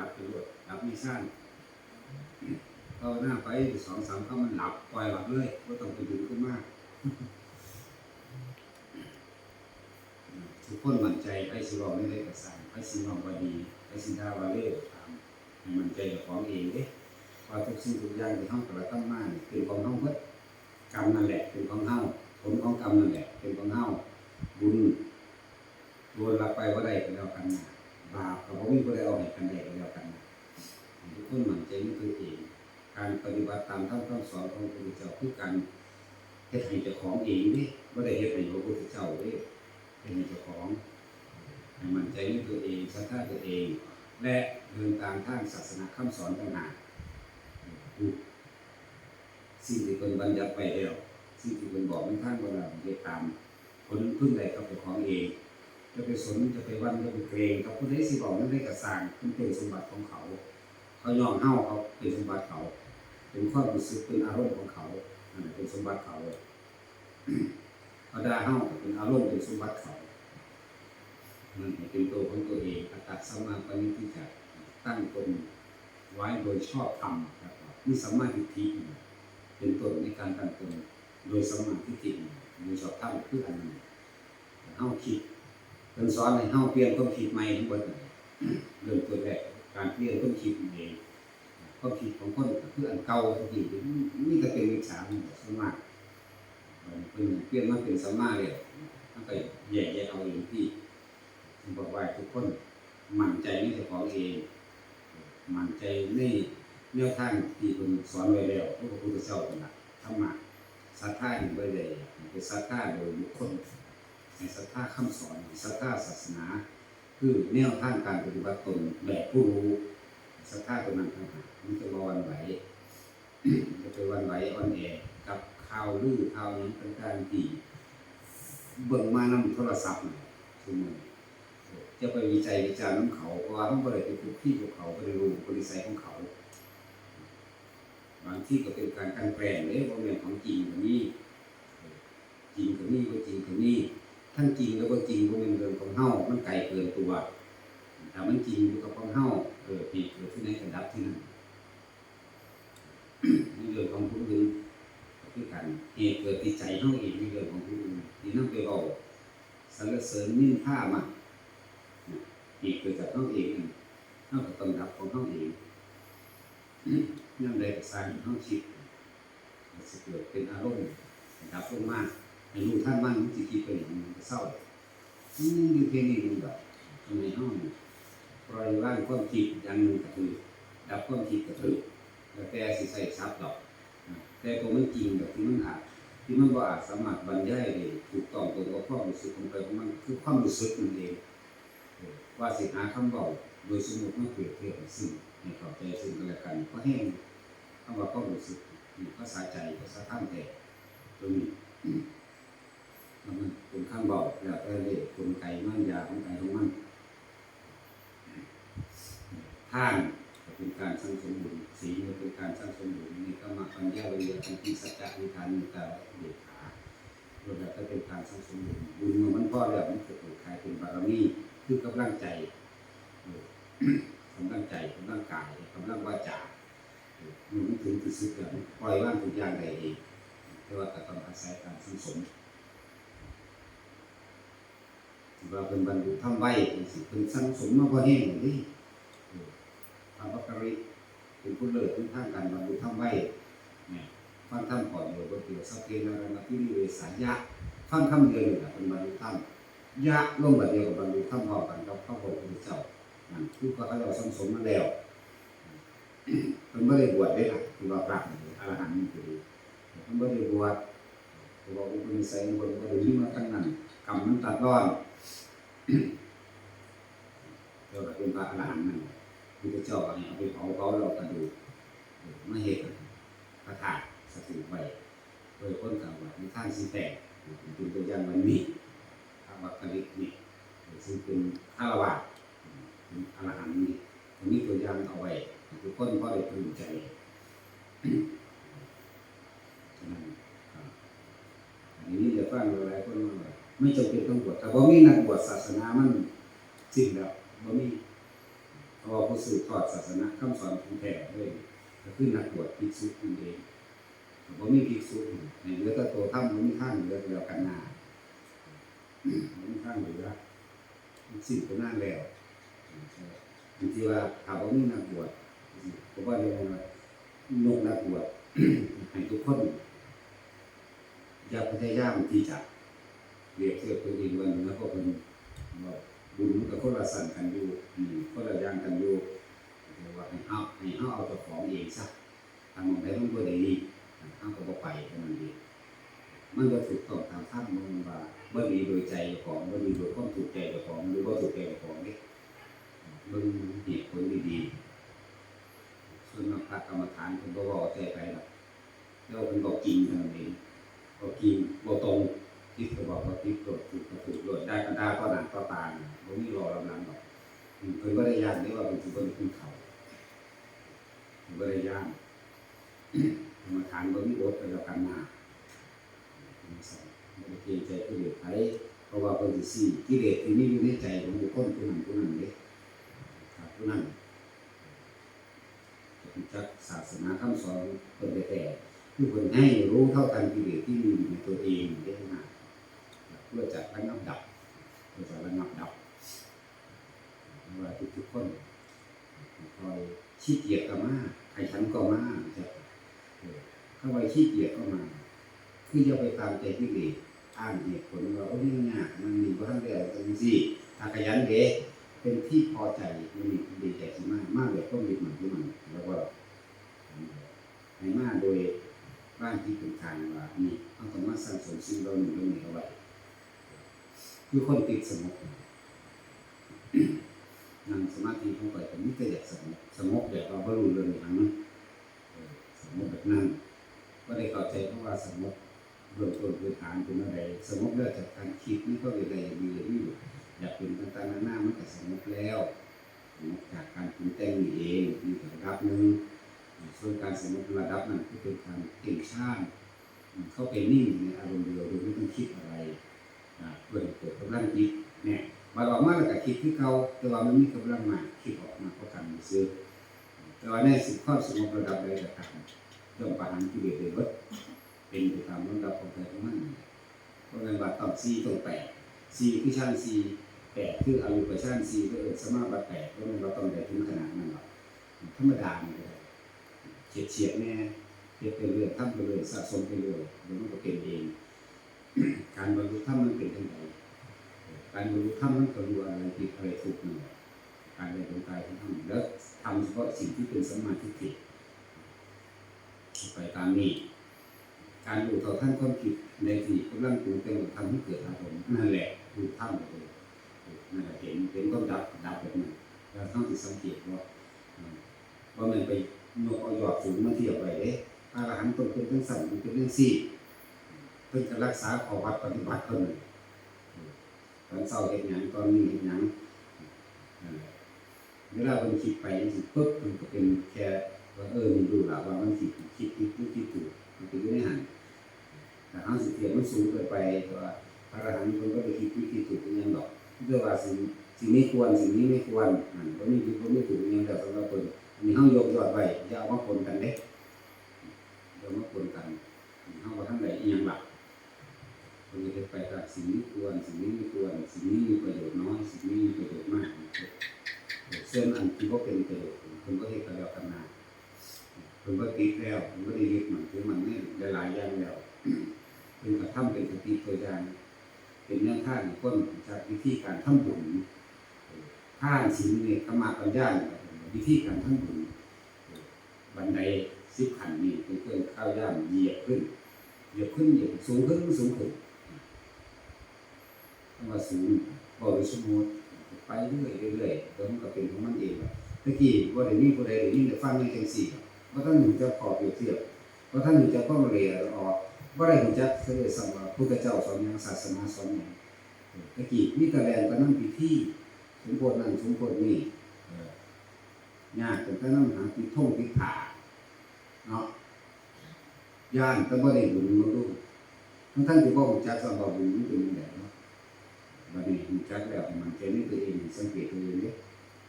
รับไปด้วยรับมีสั้นเข้าหน้าไปสองสามเข้ามันหลับปล่อยหลับเลยก็ต้องไปดึงขึ้นมากทุกคนมั่นใจไปสิรองไม่ได้กระสันไปสิรองว่าดีไปสินดาวาเล่ตามมันใจกับของเองเด้ว่าทุกสิ่งทุกอย่างที่ห้องกระตั้งมาเนี่ยเป็นของห้องเพิ่กรรมนั่นแหละเป็นของเฮาผลของกรรมนั่นแหละเป็นของเฮาบุญโดนรับไปว่าได้ก็แล้วกันนะ บาปก็บ่มีบ่ได้เอาให้กันได้ก็แล้วกันทุกคนหมั่นใจในตัวเองการปฏิบัติตามท่านคำสอนของพระพุทธเจ้าคือการเฮ็ดให้เจ้าของเองเด้บ่ได้เฮ็ดให้พระพุทธเจ้าเด้เป็นเจ้าของให้มั่นใจในตัวเองศรัทธาตัวเอง และเดินตามทางศาสนาคำสอนต่างหากสิ่งที่เป็นบัญญัติไปแล้วสิ่งที่เป็นบอกในท่างเวลาเฮ็ดตามคนพึ่งใดกับเจ้าของเอง จะไปสนจะไปวันจะไปเกรงกับผู้ใดสิบอกนั่นได้กระสางมันเป็นสมบัติของเขา เขายอมเฮาเขาเป็นสมบัติเขา เป็นความรู้สึกเป็นอารมณ์ของเขาเป็นสมบัติเขาเขาด่าเฮาเป็นอารมณ์เป็นสมบัติเขามันเป็นตัวของตัวเองอัตตสัมมาปณิทิจะตั้งตนไว้โดยชอบธรรมครับมีสัมมาทิฏฐิเป็นต้นในการตั้งตนโดยสัมมาทิฏฐิโดยชอบธรรมคืออันนั้นเฮาคิด เป็นสอนให้เฮาเปลี่ยนความคิดใหม่ทั้งหมดเริ่มต้นแรกการเปลี่ยนความคิดเองความคิดของคนก็คืออันเก่าที่มีแต่เป็นวิชาสมมากเป็นเปลี่ยนมาเป็นสัมมาเลยมันก็แยกแยะเอาเองที่บอกว่าทุกคนมั่นใจในเจ้าของเองมั่นใจในแนวทางที่คุณสอนไว้แล้วพระพุทธเจ้าเป็นหลักธรรมะศรัทธาอยู่ไว้เลยเป็นศรัทธาโดยบุคคล ในศรัทธาคำสอนศรัทธาศาสนา คือแนวทางการปฏิบัติตนแบบผู้รู้ศรัทธาตัวนั้นต่างหากมันจะวันไหวจะไปวันไหวอ่อนแอกับข่าวลือข่าวนี้เป็นการที่เบิ่งมานำโทรศัพท์ทุกมือจะไปวิจัยวิจารณ์ของเขาเพราะว่าเขาบ่ได้ไปคุกคีกับเขาได้รู้บริสัยของเขา บางที่ก็เป็นการกลันแกล้งเด้บ่แม่นของจริงก็มีจริงก็มีบ่จริงก็มี ทั้งจริงแล้วบ่จริงบ่แม่นเรื่องของเฮามันไกลเกินตัวถ้ามันจริงอยู่กับของเฮาเออเหตุเกิดที่ไหนก็ดับที่นั่นในเรื่องของผู้อื่นก็คือกันเหตุเกิดที่ใจเฮาเองในเรื่องของผู้อื่นที่นำไปเว้าสรรเสริญนินทามาอีเกิดจากเขาเองนั่นเขาก็ต้องรับของเขาเองนั่นเลยสร้างเขาคิดจะเกิดเป็นอารมณ์ดับลงมาก ให้รู้ท่านมันมันจะคิดไปอย่างมันก็เศร้าอืมอยู่แค่นี้มันแบบทำไมห้องปล่อยว่างความคิดอย่างหนึ่งก็คือดับความคิดก็คือแล้วแต่สิใส่ซับดอก แต่ตัวมันจริงแบบที่มันอาจที่มันว่าอาจสามารถบรรยายได้ถูกต้องตรงกับความรู้สึกของไปของมันคือความรู้สึกมันเองว่าสิหาคำเบาโดยสมมติมาเปรียบเทียบซึ่งให้เข้าใจซึ่งกันและกันเพราะแห้งคำว่าก็รู้สึกภาษาใจภาษาท่ามแต่ตรงนี้ มันเป็นคำเบาแล้วแต่เรียกคนไก่มันยาของไก่ของมันท่านเป็นการสร้างสมบุญศีลก็เป็นการสร้างสมบุญนี่ก็มาปัญญาวิริยะทันติสัจจะนิทานมีตาเดชขาโดยแล้วก็เป็นการสร้างสมบุญบุญเมื่อมันพอแล้วมันเกิดกลายเป็นบารมีคือกำลังใจกำลังใจกำลังกายกำลังวาจาเออมันถึงที่สุดแล้วปล่อยว่างทุกอย่างได้เองแต่ว่าก็ต้องอาศัยการสังสมที่ ว่าเป็นบรรลุธรรมไว้เป็นสังสมมาพอแห้งเลยเออพระบัคริเป็นผู้เลิศทุกทางการบรรลุธรรมไว้ฟังธรรมก่อนเดียวก็เกี่ยวสัพเพนารนาทิวิเวสายะฟังคำเดียวนี่แหละเป็นบรรลุธรรมยะลงแบบเดียวกับบรรลุธรรมพอกันกับพระพุทธเจ้าคือก็เขาเราสมสมมาแล้วมันไม่ได้บวชได้ล่ะคือว่าพระอรหันต์นี่คือมันไม่ได้บวชคือว่าอุปนิสัยของคนก็ได้ยินมาตั้งนั้นกรรมมันตัดรอน เดี๋ยวก็เป็นพระอรหันต์นั่นพระเจ้าก็ให้เอาไปเผาเผาเรากระดูกไมาเหตุพระธาตุสถิตไว้โดยคนกล่าวว่าในท่างสิแตกเป็นตัวอย่างวันนี้พระวักกะลิกนี่ซึ่งเป็นฆราวาสเป็นอรหันต์นี่ตรงนี้ตัวอย่างเอาไว้ทุกคนพอได้พึงใจฉะนั้นครับอันนี้จะฟังหลายคนมาว่า ไม่จำเป็นต้องบวชแต่ว่ามีนักบวชศาสนามันสิ้นแล้วบ่มีเขาราะว่าผู้สืบทอดศาสนาคำสอนของแท้เลยก็คือนักบวชภิกษุนั่นเองบ่มีภิกษุในเหลือแต่ตัวถ้ำบ่มีข้างเหลือแล้วกันนาบ่มีข้างเหลือสิ้นไปนาแล้วบางทีว่าถ้าบ่มีนักบวชผมว่าเรียกว่านกนักบวชให้ทุกคน อย่าพยายามที่จะ รียกเทียบตัวเองวันแล้วก็เป็นบุญกับคนละสั่นกันอยู่คนละย่างกันอยู่แต่ว่าให้เอาให้เอาเอาเจ้าของเองซะทำของใดมันบ่ได้ดีเอาก็บ่ไปเท่านั้นเองมันก็ถูกต้องตามท่านมันว่าบ่ดีโดยใจของบ่ดีโดยความถูกใจของหรือบ่าถูกใจของเด้เบิ่งเหตุผลดีๆส่วนมากพระกรรมฐานเพิ่นบ่เว้าใจไปหรอกแล้วเพิ่นบอกจริงเท่านั้นเองบอกจริงบ่ตรง คิดก็บอกว่าคิดก็ถูกก็ถูกโดยได้กันดาก็หนังก็ตามบ่มีรอลำลังหรอกเพิ่นบ่ได้ย่านเด้ว่าเพิ่นสิเพิ่นขึ้นเขาเพิ่นบ่ได้ย่านกรรมฐานบ่มีอดไปแล้วกันมาบ่ได้เกรงใจกิเลสไผเพราะว่าเพิ่นสิซี้กิเลสที่มีอยู่ในใจของบุคคลผู้นั้นผู้นั้นเด้ครับผู้นั้นจักศาสนาคำสอนเพิ่นได้แต่คือเพิ่นให้รู้เท่าทันกิเลสที่มีอยู่ในตัวเองได้ขนา ดเพื่อจะระงับดับเพื่อจะระงับดับว่าทุกๆคนคอยขี้เกียจก็มาใครฉันก็มาจะเข้าไปขี้เกียจก็มา คืออย่าไปตามใจกิเลสอ้างเหตุผลว่าโอ้ยยากมันมีบ่ทันได้จังซี่ถ้าขยันเดเป็นที่พอใจมันมีดีใจสิมากมากแบบต้องมีมันที่มันแล้วก็ให้มาโดยบ้านที่เป็นทางว่านี่เอาต้องมาสร้างสมสิ่งเราหนึ่งเราหนึ่งเอาไว้ คือคนติดสงบนั่งสมาธิเข้าไปแต่ไม่เคยอยากสงบสงบแบบเราก็รู้เรื่องอย่างนั้นเออสงบแบบนั้นก็ได้เข้าใจเพราะว่าสงบเบื้องต้นพื้นฐานเป็นอะไรสงบแล้วจากการคิดนี่ก็เลยได้ดีเลยที่อยากเป็นต่างๆหนานามันก็สงบแล้วจากการปรุงแต่งนี่เองมีระดับหนึ่งส่วนการสงบระดับนั้นก็เป็นการเก่งช่างเข้าไปนิ่งในอารมณ์เดียวโดยไม่ต้องคิดอะไร เพื่อเกิดกำลังจิตเนี่ยมาออกมาแล้วก็คิดที่เขาแต่ว่ามันมีกำลังมาคิดออกมาเพราะการซื้อแต่ว่าในสิ่งความสงบระดับใดก็ตามเรื่องประหารกิเลสเลยเบิดเป็นไปตามลำดับของใจของมันเพราะงั้นว่าต้องสี่ต้องแปดสี่คือชั้นสี่แปดคืออายุประชั้นสี่ก็เออสมาบัติแปดเพราะงั้นเราต้องได้ถึงขนาดนั้นหรอกธรรมดานี่ก็ได้เฉียดเฉียดแน่เฮ็ดไปเรื่อยทำไปเรื่อยสะสมไปเรื่อยเดี๋ยวมันก็เป็นเอง การบรรลุธรรมมันเป็นทังไงการบรรลุธรรมมันก็รู้อะไรผิดอะไรถูกนั่นแหละการเรียนรู้กายของธรรมแล้วทำเฉพาะสิ่งที่เป็นสมาธิฏฐิไปตามนี้ การดูต่อท่านความคิดในที่กำลังปรุงแต่งทำให้เกิดอารมณ์นั่นแหละคือท่านเลยนั่นแหละเห็นเห็นก็ดับดับแบบนั้นเราต้องติดสังเกตว่าว่ามันไปนกเอาหยอดสูงมาเทียบไปเด้พระอรหันต์ตนเป็นเรื่องสั่นเป็นเรื่องซี่ เพื่อจะรักษาขอวัดปฏิบัติคนหนึ่งตอนเศร้าเห็นหยังตอนนี้เห็นหยังนั่นเวลาเป็นคิดไปจังสิปุ๊บมันก็เป็นแค่ว่าเออมันดูละว่ามันคิดคิดคิดคิดคิดถูกมันเป็นอยู่ในหันแต่ห้าสิเทียมมันสูงเกินไปแต่ว่าพระอรหันต์คนก็ไปคิดคิดคิดถูกเป็นยังดอกเรียกว่าสิ่งสิ่งนี้ควรสิ่งนี้ไม่ควรอันก็มีผิดก็ไม่ถูกเป็นยังแต่สำหรับคนอันนี้เฮายกยอดไว้อย่าเอามาปนกันเด้อย่ามาปนกันเฮาว่าทั้งใดอีหยังหลัก คนจะไปกับสิ่งนี้ควรสิ่งนี้ไม่ควรสิ่งนี้มีประโยชน์น้อยสิ่งนี้มีประโยชน์มากเส้นอันที่ก็เป็นประโยชน์คนก็เห็นกันแล้วกันมาคนก็ติดแล้วคนก็ได้ยึดมันคือมันนี่หลายอย่างแล้วเป็นกระทำเป็นสติตัวอย่างเป็นแนวทางคนจากวิธีการทำบุญท่านสิ่งนี้ขมาปัญญาวิธีการทำบุญบันไดสิบขันนี่เป็นเครื่องข้าวย่างเหยียบขึ้นเหยียบขึ้นเหยียบสูงขึ้นสูงขึ้น ว่าสูงบอกไปสมมติไปเรื่อยเรื่อยแล้วมันก็เป็นของมันเองตะกี้ว่าได้มีผู้ใดได้ยินได้ฟังในจังสี่ว่าท่านหนึ่งจะขอเปรียบเทียบว่าท่านหนึ่งจะข้อมาเรียนออกว่าได้หนึ่งจะเคยสั่งว่าพุทธเจ้าสอนอย่างศาสนาสอนอย่างตะกี้มีแต่แรงก็นั่งพิธีสมโพธินั่นสมโพธินี่ยากแต่ก็นั่งหาติท่องติผาเนาะย่านแต่บ่ได้บุญมาดูทั้งท่านที่บ่รู้จักสำหรับบุญมันเป็นยังไงเนาะ บัดนี้รู้จักแล้วมันใจในตัวเองสังเกตตัวเองเด้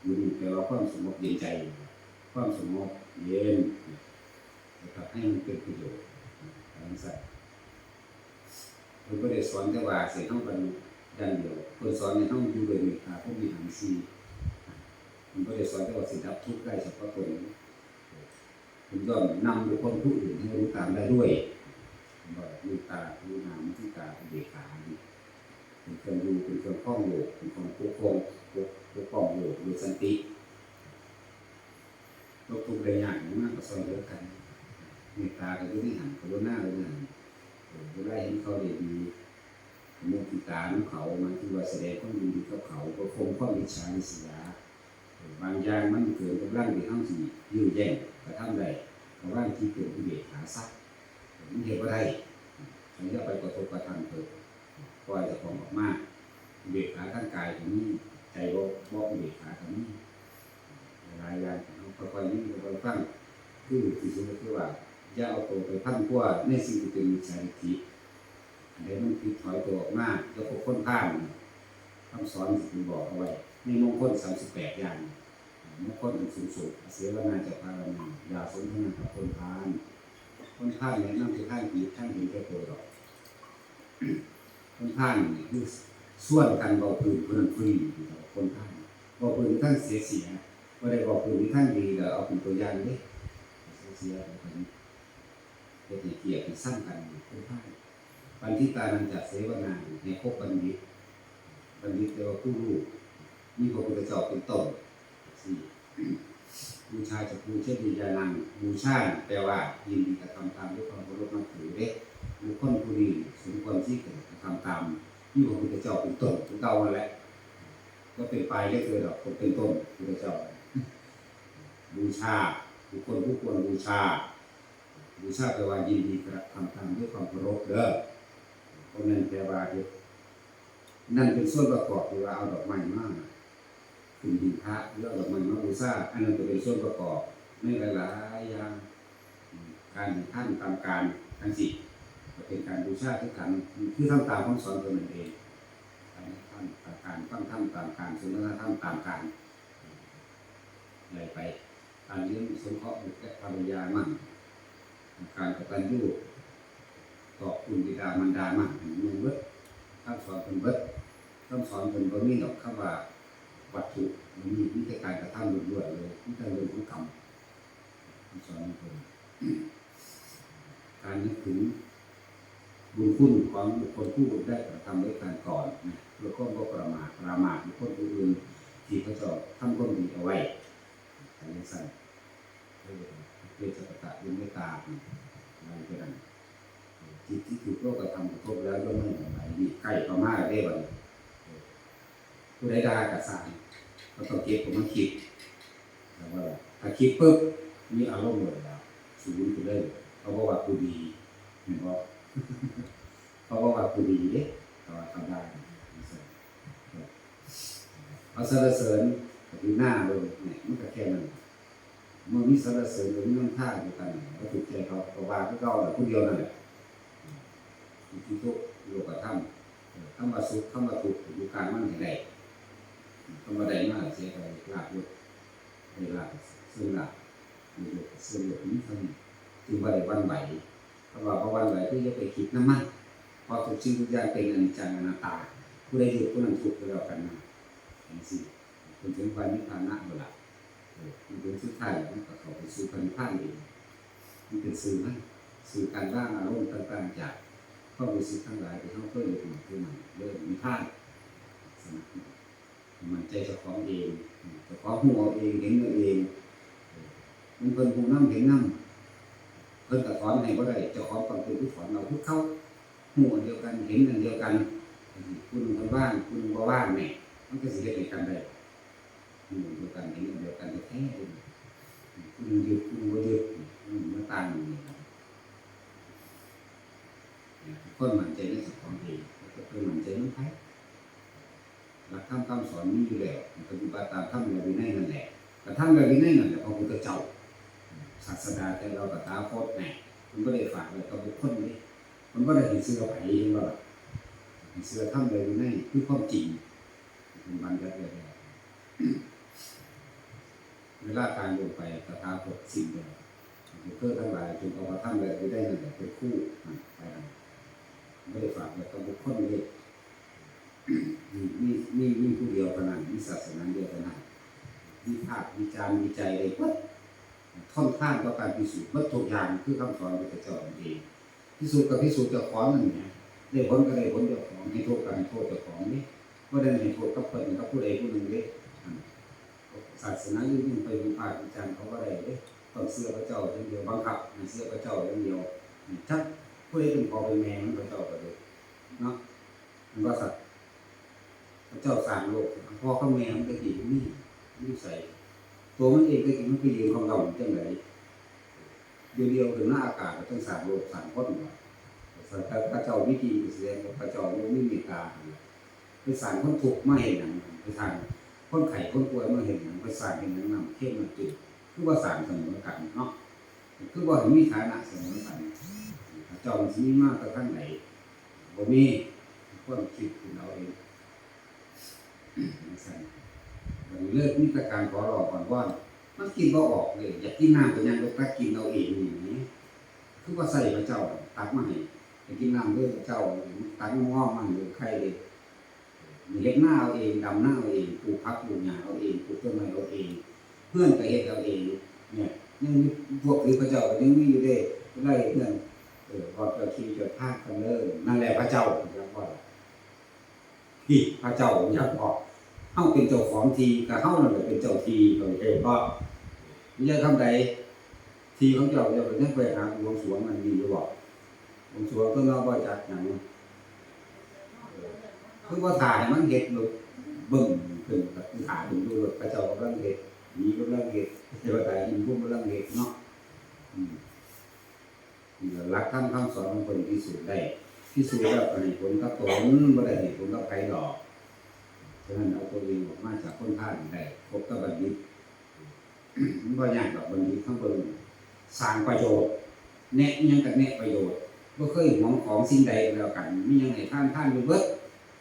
อยู่นี่แปลว่าความสงบเย็นใจ ความสงบเย็นนะครับให้มันเป็นประโยชน์ทางสัตว์ผมก็ได้สอนแต่ว่าเสียห้องกันดังเดียวคนสอนในห้องอยู่เลยมีขาพวกมีหังซีผมก็ได้สอนแต่ว่าสิดับทุกข์ได้เฉพาะตนผมก็นำบุคคลผู้อื่นให้รู้ตามได้ด้วยบอกรู้ตารู้นามที่ตาเป็นเบขานี่ เป็นเครื่องดูเป็นเครื่องข้องโลกเป็นของปกครองปกป้องโลกโดยสันติโรคทุกข์ได้ยากมากก็ซอยเหลือกันเมตตาก็อยู่ที่หันกรุณาเลยนะเวลาเห็นเขาได้ดีมุทิตาของเขามาที่ว่าแสดงความดีกับเขาก็คงความอิจฉาริษยบางอย่างมันเกิดกำลังที่ห้องที่ยื้อแย่งกระทำได้กำลังที่เกิดอุเบกขาซักมันเห็นว่าได้ฉันจะไปกระทบกระทั่งเกิด ปล่อยจะของออกมาอุเบกขาทั้งกายตรงนี้ใจบ่บ่อุเบกขาตรงนี้หลายอย่างเราค่อยๆนี่ค่อยๆฟังคือที่สุดก็คือว่าอย่าเอาตัวไปพันกว่าในสิ่งที่เป็นมิจฉาทิฏฐิอันใดมันผิดถอยตัวออกมาแล้วก็ค้นข้ามคำสอนที่ผมบอกเอาไว้ในมงคล38อย่างมงคลอันสูงสุดเสียวนาจะพารามียาสมทนากับคนพานคนพานเนี่ยนั่งที่ข้างผีข้างผีแค่ตัวดอก คนพานคือส่วนกันเบาปืนเพื่อนฟรีคนพานเบาปืนทั้งเสียเสียว่าได้บอกคุณท่านดีก็เอาเป็นตัวอย่างดิเสียๆไปเป็นเกียรติสร้างกันคุณท่านปันทิตานันจัดเสวนาในคบบัณฑิตบัณฑิตแปลว่าผู้รู้มีพระพุทธเจ้าเป็นต้นสี่บูชาจะบูเช่นดียานังบูชาแปลว่ายินดีกระทำตามด้วยความเคารพนับถือเด้ บุคคลผู้ดีสมควรที่จะทำตามมีพระพุทธเจ้าเป็นต้นเป็นเก่ามาแล้วก็เป็นไปได้คือดอกคนเป็นต้นพุทธเจ้า บูชาบุคคลผู้ควรบูชา บูชาแปลว่ายินดีกระทำตามด้วยความเคารพเด้อเพราะนั้นแปลว่าเฮ็ดนั่นเป็นส่วนประกอบที่ว่าเอาดอกไม้มาขึ้นดินพระหรือเอาดอกไม้มาบูชาอันนั้นก็เป็นส่วนประกอบในหลายๆอย่างการแข่งขันตามการทั้งสิ้นก็ เป็นการบูชาทุกขันคือทำตามคำสอนตัวมันเองการทำตามการฟังธรรมตามการสนทนาธรรมตามการใหญ่ไปการเลี้ยงสงเคราะห์บุตรและภรรยามั่งการกตัญญูต่อคุณบิดามารดามั่งเมืองเบิดคำสอนเป็นเบิดคำสอนเป็นบ่มีดอกคำว่าวัตถุมันมีวิธีการกระทำล้วนๆเลยวิธีเรื่องของกรรมคำสอนของคนการนึกถึง บุญคุณของบุคคลผู้ได้กระทำด้วยการก่อนนะเพื่อความบ่ประมาทประมาทบุคคลผู้อื่นที่เขาจะทำความดีเอาไว้อันนี้สั่นเพื่อจะประกาศยังไม่ตามอะไรก็ได้จิตที่ถูกโลกกระทำกระทบแล้วย่อมไม่หวั่นไหวมีใกล้เข้ามาได้บัดผู้ใดด่ากระสายก็ต้องเก็บของมันคิดแต่ว่าถ้าคิดปุ๊บมีอารมณ์เลยแล้วสูญไปเลยเขาบอกว่ากูดีเห็นบ่ เขาบอกว่ากูดีเด้แต่ว่าทำได้เอาสรรเสริญก็คือหน้าเลยเนี่ยมันก็แค่นั้นเมื่อมีสารเสริญหรือมีน้ำท่าอยู่กันก็ถูกใจเขาเพราะว่าพวกเราแหละผู้เดียวนั่นแหละที่ทุกโลกธรรมธรรมสุขธรรมทุกข์อยู่กลางมันให้ได้ธรรมใดมากเสียไปลาบยกไปลาบซึ่งลาบมียกซึ่งยกนี้ท่านี้จึงว่าได้วันไหว เพราะว่าพอวันไหวก็จะไปคิดน้ำมันเพอทุกสิ่งทุกอย่างเป็นอนิจจังอนัตตา ผู้ใดอยู่ผู้นั้นทุกข์ก็แล้วกันนะเห็นสิเป็นถึงวันนิพพานะเวลามันเป็นสุดท้ายมันก็เข้าไปสู่พันธุ์พันธุ์เองมันเป็นสื่อมันสื่อการร่างอารมณ์ต่างๆจากความรู้สึกทั้งหลายที่เขาเคยอยู่ที่มันเริ่มมีท่านสนับสนุนมันใจเจ้าของเองเจ้าของหัวเองเห็นตัวเองมันเป็นผู้นำเห็นนำเพิ่นกระถอนให้บ่ได้เจ้าของต้องเป็นผู้ถอนเราทุกเข้าหัวเดียวกันเห็นอันเดียวกันคุณคนว่างคุณบ่ว่างแน่มันก็สิเฮ็ดให้กันได้อยู่เดียวกันเห็นอันเดียวกันแท้ๆคุณหยึดคุณว่ายึดมันต่างอย่นี้ครับคนมั่นใจในสังคมเองแล้วก็คนมั่นใจในไทยหลักธรรมคำสอนมีอยู่แล้วมันปฏิบัติตามธรรมและวินัยนั่นแหละแต่ธรรมและวินัยนั่นแหละพระพุทธเจ้า ศาสดาแต่เรากับตาโคตรแน่มันก็ได้ฝากไว้กับบุคคลนี้มันก็ได้เห็นเสื้อไผ่เองว่าเห็นเสื้อธรรมและวินัยคือความจริงมันบันยัดไว้แล้วเวลาการลงไปตถาคตสิ่งเดียวเพื่อทั้งหลายจงเอามาทำอะไรไปได้นั่นแหละเป็นคู่ไปนั่นไม่ได้ฝากไว้กับบุคคลเลยมีมีมีมีผู้เดียวเท่านั้นมีศาสนาเดียวเท่านั้นวิพากษ์วิจารณ์วิจัยเลยวัด ท่อนข้างต่อการพิสูจน์วัดทุกอย่างคือคำสอนพระเจ้าเองพิสูจน์กับพิสูจน์เจ้าของนั่นเนี่ยได้ผลก็ได้ผลเจ้าของให้โทษกันโทษเจ้าของนี่ว่าได้ให้โทษกับคนกับผู้ใดผู้หนึ่งเลยศาสนาอื่นไปวิพากษ์วิจารณ์เขาว่าได้เลยต้องเสื้อพระเจ้าอย่างเดียวบังคับเสื้อพระเจ้าอย่างเดียวชักผู้ใดเป็นพอเป็นแม่งพระเจ้าก็เลยเนาะมันว่าสัตว์พระเจ้าสร้างโลกพ่อกับแม่มันก็ดีนี่นี่ใส่ ตัวมันเองก็กินมันไปยืนของเราจังไหนเดียวเดียวถึงหน้าอากาศก็ต้องสางโลกสร้างคนว่าพระเจ้าวิธีแสดงพระเจ้าไม่มีตาไปสร้างคนทุกข์มาเห็นหนังไปทางคนไข้คนป่วยมาเห็นหนังไปสร้างเห็นหนังนำเข้มมาจุดคือว่าสร้างเสมอกันเนาะคือว่ามีฐานะเสมอกันพระเจ้ามันมีมากกระทั่งไหนบ่มีคนคิดขึ้นเอาเองสั่นวันนี้ เลิกมีแต่การขอรอก่อนว่ามันกินบ่ออกเลย อยากกินน้ำก็ยังไปตักกินเอาเองอย่างนี้คือว่าใส่พระเจ้าตักมาให้ไปกินน้ำด้วยพระเจ้าตักง้อมันหรือใครเลยเล็บหน้าเอาเองดำหน้าเอาเองปลูกพักปลูกหญ้าเอาเองปลูกต้นไม้เอาเอง เพื่อนก็เฮ็ดเอาเอง เนี่ยยังมีพวกคือพระเจ้าก็ยังมีอยู่เด้ไล่เพื่อนเออพอเจ้าที่เจ้าท่ากันเลยนั่นแหละพระเจ้าอยากว่าพี่พระเจ้าอยากบอก เฮาเป็นเจ้าของทีกับเฮานั่นแหละเป็นเจ้าทีก็เองก็ไม่ใช่คำใดทีของเจ้าเจ้าเป็นยังไปหาหลวงสวงมันดีหรือเปล่าหลวงสวงก็เราบ่จักอย่างนี้คือว่าถ่ายมันเห็ดลูกเบิ่งขึ้นกับถ่ายดูดูพระเจ้ากำลังเห็ดมีกำลังเห็ดเทวดาอินพุ่มกำลังเห็ดเนาะอืมนี่ก็รักธรรมคำสอนของคนพิสูจน์ได้พิสูจน์แล้วก็ให้ผลกับตนบ่ได้ให้ผลกับใครดอกะนั้นเอาตัวเองออกมาจากคนท่านได้พบกับบัณฑิตมันบ่ยากดอกบัณฑิตทั้งเบิ่งสร้างประโยชน์แนะยังกับแนะประโยชน์บ่เคยหวงของสิ่งใดแล้วกันมียังให้ท่านท่านอยู่เบิด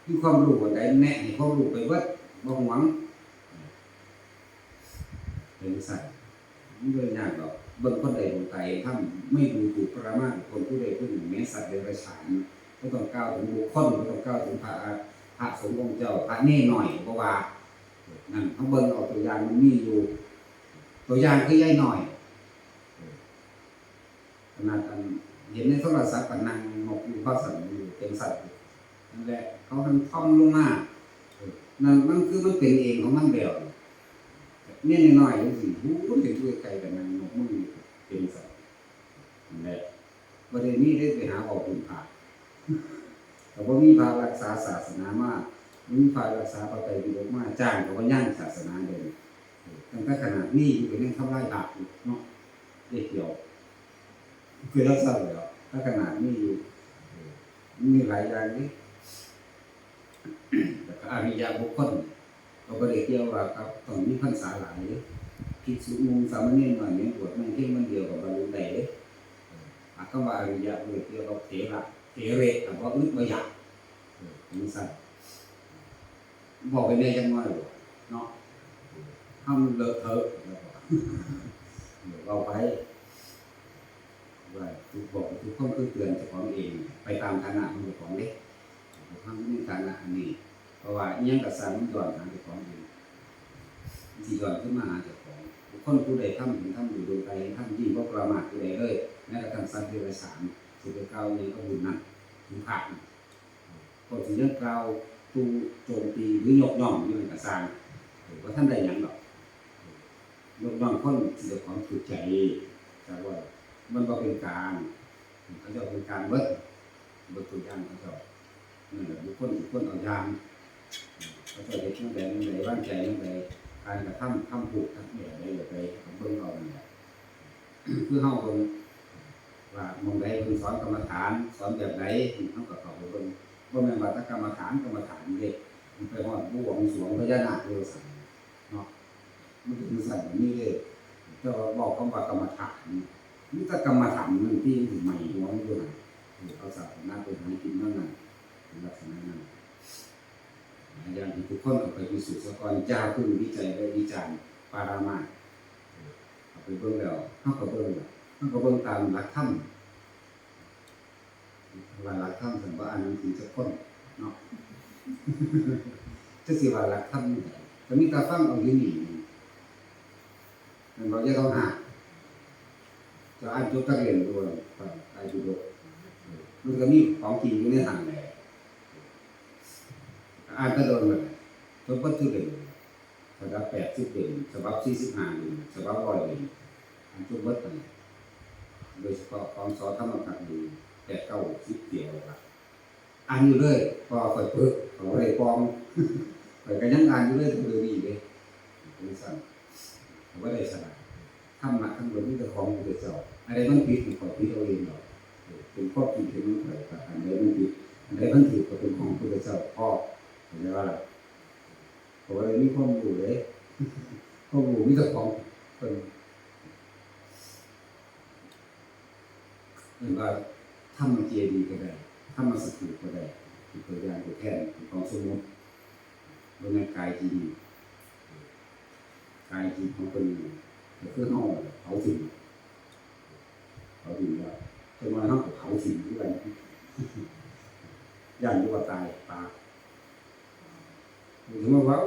มีความรู้อันใดแนะให้ความรู้ไปเบิดบ่หวงเป็นสั่นมันบ่ยากดอกเบิ่งคนใดคนใดทำไม่ดูถูกประมาทคนผู้ใดผู้หนึ่งแม้สัตว์เดรัจฉานบ่ต้องกล่าวถึงบุคคลบ่ต้องกล่าวถึงพระพ ระสงฆ์องค์เจ้าพระเน่หน่อยบ่ว่านั่นเฮาเบิ่งเอาตัวอย่างมันมีอยู่ ตัวอย่างคือยายหน่อยขนาดอันเห็นในโทรศัพท์กันนั่งหมกอยู่ข้อสั่นอยู่เป็นสัตว์นั่นแหละเขาทำท่อมลงมานั่นมันคือมันเป็นเองของมันแบบเนี่ยน้อยๆจังซี่หูคนถึงด้วยไกลกันนั่งหมกมุ่งอยู่เป็นสัตว์นั่นแหละประเด็นนี้ได้ไปหาออกคุณผ่า แต่ว่ามีพารักษาศาสนามามีพารักษาพระไตรปิฎกมาจ้างเขาว่าย่างศาสนาเลยเออตั้งแต่ขนาดนี้อยู่เป็นยังทำลายบาปเนาะเด็กเดียวคือรักษาแล้วถ้าขนาดนี้อยู่มีหลายอย่างนี้แต่อริยบุคคลเราก็ได้เกี่ยวว่าครับตองมีพรรษาหลายภิกษุมุงสามเณรหน่อยเนี่ยบวชมันเที่ยงมันเดียวกับบรรลุได้เลยอาก็ว่าอริยะเลยเกี่ยวกับเถระ เถเรแต่ว่าอึดบ่อยากเออมีสั่นบอกไปเลยจังว่าอยู่เนาะทำเลอะเทอะเดี๋ยวเราไปว่าทุกบอกทุกคนคือเตือนเจ้าของเอง ไปตามฐานะของเจ้าของเล็กทำในฐานะอันนี้เพราะว่ายังกับสร้างมันย้อนหาเจ้าของเองที่ย้อนขึ้นมาหาเจ้าของบุคคลผู้ใดทำถึงทำอยู่โดยใจทำยิ่งก็ประมาทผู้ใดเลยแม้กระทั่งสัตว์เดรัจฉาน สุดเก้านี้ก็บุญนั้นถึงผ่านก็ถึงยังกล่าตูโจมตีหรือยกย่องนี่มันกระสร้างว่าท่านใดหยังหรอกยกย่องคนที่เจ้าของถูกใจแต่ว่ามันก็เป็นการเขาจะเป็นการเบิดเบิดตัวอย่างเขาจะนั่นแหละบุคคลบุคคลเอาอย่างเขาจะเด็กนั่นใดนั่นใดร่างใจนั่นใดการกระทำทำผูกทำแบบใดแบบใดเขาเบิ่งเอานั่นแหละคือเฮาเบิ่ง ว่ามองใดเพิ่นสอนกรรมฐาน สอนแบบใดเฮาก็เข้าไปเบิ่งบ่แม่นว่าแต่กรรมฐานกรรมฐานเด้มันไปฮอดผู้หวงสวงพญานาคเลยสั่นเนาะมันก็คือสั่นนี้เด้เจ้าบอกคำว่ากรรมฐานนี่ก็กรรมฐานมันที่ถึงใหม่หัวมันด้วยนเขาสับหน้าเป็นหากินนั่นน่ะเป็นลักษณะนั้นอย่างที่ทุกคนเอาไปพิสูจน์สกอนจ้าพึ่งวิจัยและวิจารณ์ปารามาเอาไปเบิ่งแล้วเฮาก็เบิ่งแล้ว เฮาก็เบิ่งตามหลักธรรมว่าหลักธรรมสันว่าอ่านหนังสือจะคนเนาะจะสิว่าหลักธรรมนี่มีต่ฟังเอาอยู่นี่มันบ่จะต้องหาจะอ่านจบตักเรียนด้วยฟังอ่านอยู่ด้วยมันก็มีของจริงอยู่ในหันแหละอ่านก็โดนมันจบปัจจุบันฉบับแปดสิบเด่นฉบับสี่สิบห้าเด่นฉบับร้อยเด่นอ่านจบเบัดไป โดยเฉพาะของสอธรรมกัดดีแปดเก้าสิบเดียวครับอ่านอยู่เลยพอคอยฝึกเขาอะไรปลอมข่อยก็ยังอ่านอยู่เลยทั้งเรื่องนี้เลยเป็นสั่นแต่ว่าได้สนะทำมาทั้งหมดนี่แต่ของพระเจ้าอะไรมันผิดมันขอผิดเอาเองหรอกเป็นข้อผิดที่มันเกิดจากอันใดมันผิดอันใดมันถูกก็เป็นของพระเจ้าพ่อเห็นไหมว่าล่ะเพราะว่ามีข้อมูลเลยข้อมูลมีแต่ของเป็น เห็นว่าทำมาเจดีก็ได้ทำมาสถูปก็ได้เป็นตัวอย่างตัวแทนของสมมติบนในกายจริงกายจริงของคนก็คือห้องเผาสิ่งเผาสิ่งว่าจะมาห้องเผาสิ่งที่ไรย่านอยู่ว่าตายปากถึงมาว้า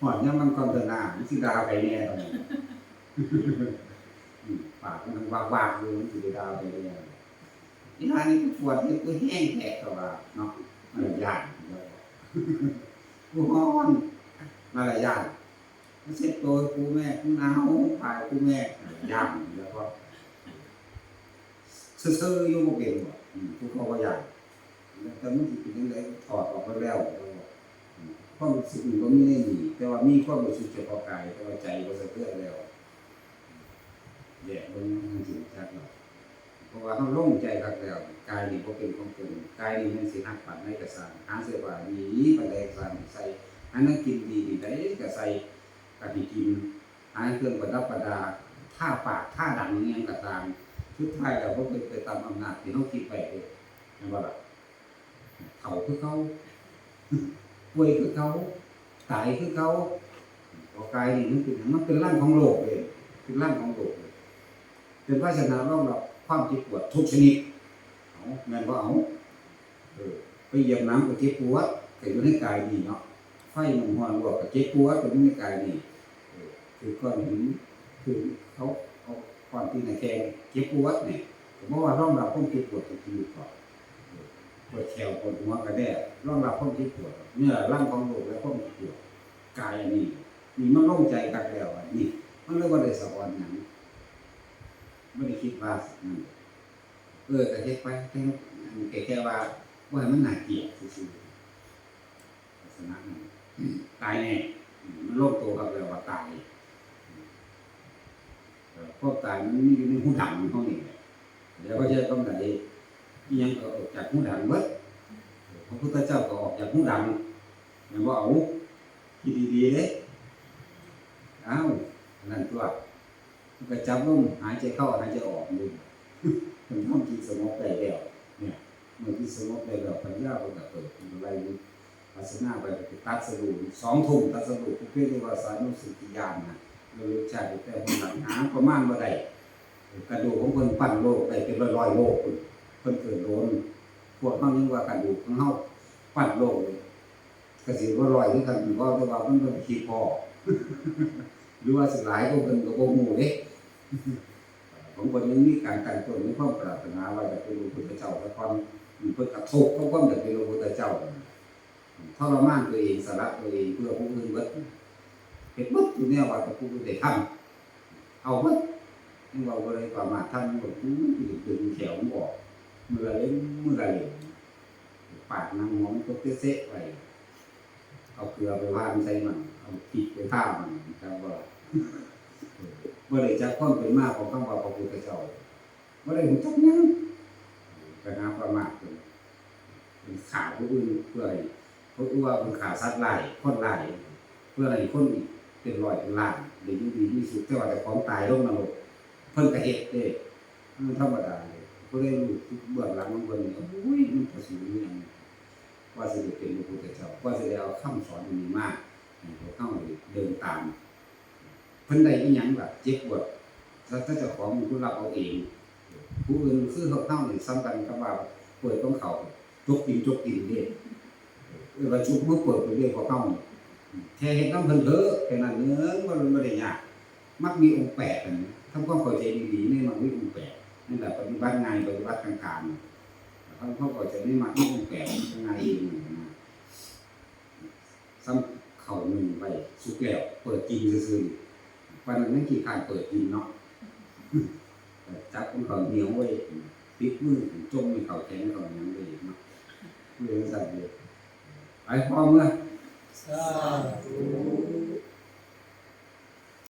หอดเนี่ยมันก่อนเดินหน้ามันสิดาไปแน่ตอนนี้ ปากมันวาวากๆอยู่มันสิดาวไปแน่อีหานี่ปวดนี่ก็แห้งแตกตัวเนาะมารยาทกูฮ้อนมารยาทเช็ดตัวกูแม่กูหนาวผ่ายกูแม่ยางแล้วก็ซื่อๆอยู่บ่เก่งบ่อืมกูเขาก็ยางแต่มันสิเป็นจังไดถอดออกไปแล้วความรู้สึกมันก็มีได้ดีแต่ว่ามีความรู้สึกเฉพาะกายแต่ว่าใจบ่สะเทือนแล้ว แย่เบิ่งมันสิชัดเนาะเพราะว่าเขาโล่งใจครับแล้วกายนี่บ่เป็นของตนกายนี่มันสิหักปัดในกระสานหาเสื้อผ้าดีปานใดกระสานใส่อันนั้นกินดีดีได้ก็ใส่ก็สิกินหาเครื่องประดับประดาท่าปากท่าดังอิหยังก็ตามสุดท้ายแล้วบ่เป็นไปตามอำนาจที่เฮาคิดไว้เด้แม่นบ่ล่ะเขาคือเขาป่วยคือเขาตายคือเขาเพราะกายนี่มันเป็นมันเป็นร่างของโลกเองเป็นร่างของโลก เป็นภาชนะรองรับความเจ็บปวดทุกชนิดเอาแม่นว่าเอาเออไปเหยียบน้ำก็เจ็บปวดก็อยู่ในกายนี่เนาะไฟมันหัวลวกก็เจ็บปวดก็อยู่ในกายนี่เออคือก้อนหินคือเขาเอาก้อนที่ในแกงเจ็บปวดเนี่ยผมว่ารองรับความเจ็บปวดทุกชนิดก่อนปวดแขวปวดหัวกระแดกรองรับความเจ็บปวดเนื้อร่างของโลกและความเจ็บปวดกายนนี้นี่มันโล่งใจกักแล้วอันนี้มันเลยว่าได้สะออนหยัง ไม่ได้คิดว่าเออแต่เฮ็ดไปแค่แค่แค่ว่าว่ามันหน่าเกียดซื่อๆลักษณะนั้นตายแน่มันโลกโตครับแล้วว่าตายพวกตายมันอยู่ในหูดังของเขานี่และเดี๋ยวก็จะต้องได้อีหยังก็ออกจากหูดังเบิดพระพุทธเจ้าก็ออกจากหูดังแม่นว่าเอาคิดดีๆเด้เอ้านั่นตัว ก็จับลมหายใจเข้าหายใจออกเลยมันทำจิตสงบได้แล้วเนี่ยเมื่อจิตสงบได้แล้วปัญญาก็จะเกิดเป็นอะไรนี่ปัสนาไปก็ตัดสรุปสองทุ่มตัดสรุปเพื่อที่ว่าสานุสติญาณนะเรารู้จักแต่คนหลังหาประมาณว่าใดกระดูกของคนปั้นโลกได้เป็นร้อยๆโลกพุ่นเกิดโดนพวกเขายังว่ากระดูกของเฮาปั้นโลกเลยก็สิว่าร้อยคือกันเพราะว่ามันเป็นขี้พอหรือว่าสลายก็เป็นกับโบหมูเด้ ผมคนนึงมีการแต่งตัวมีความปรารถนาว่าจะเป็นพระพุทธเจ้าแต่ความมีเพื่อกระทบเขาความอยากเป็นพระพุทธเจ้าทรมานตัวเองสละตัวเองเพื่อผู้อื่นเบิดเห็นเบิดอยู่เนี่ยว่าจะผู้อื่นได้ทำเอาเบิดนี่เราก็เลยประมาทท่านบอกอืมดึงแขวมันออกเมื่อไรเมื่อไรปากนางหอมก็เตะๆไปเอาเกลือไปว่านใส่มันเอาพริกไปท่ามันครับว่า เมื่อไรจะพ้นเป็นมากของคำว่าพระพุทธเจ้าเมื่อไรผมจักยังกระนาประมาทเป็นเป็นขาผู้อื่นเพื่อเพราะว่าเป็นขาสัตว์หลายคนหลายเพื่อให้คนอีกเป็นรอยเป็นล้านเดี๋ยวดีที่สุดแต่ว่าแต่ของตายลงนรกเพิ่นกระเฮ็ดเด้มันธรรมดาเลยก็ได้รู้เบื้องหลังของเพิ่นนี่อุ้ยมันประสูงนี่ยังว่าสิเป็นพระพุทธเจ้าว่าสิได้เอาคำสอนนี้มากเขาได้าเดินตาม เพิ่นได้อีหยังแบบเจ็บปวดถ้าถ้าเจะของผู้รับเอาเอง ผู้อื่นคือเขาเข้านี่ซ้ำกันกับว่าเปิดต้องเขาจกกินจกกินเด้เออว่าชุบมือเปิดไปเรื่อยเขาเข้าแค่เห็นน้ำเพิ่นเถอะแค่นั้นเนื้อมันบ่ได้ยากมักมีองค์แปดอันทำความเข้าใจดีๆนี่มันมีองค์แปดนั่นแหละปฏิบัติงานปฏิบัติทางการทำความเข้าใจนี่มักมีองค์แปดทางานเองนะซ้ำเข่าหนึ่งไปสุกแล้วเปิดกินซื่อๆ วันนั้นนั่นกี่การเปิดยินเนาะจับมันเขาเหนียวไว้ปิดมือจมในเขาแข็งเขาอย่างเลยเนาะเรื่องสั่นเลยไปพร้อมเลยสาธุ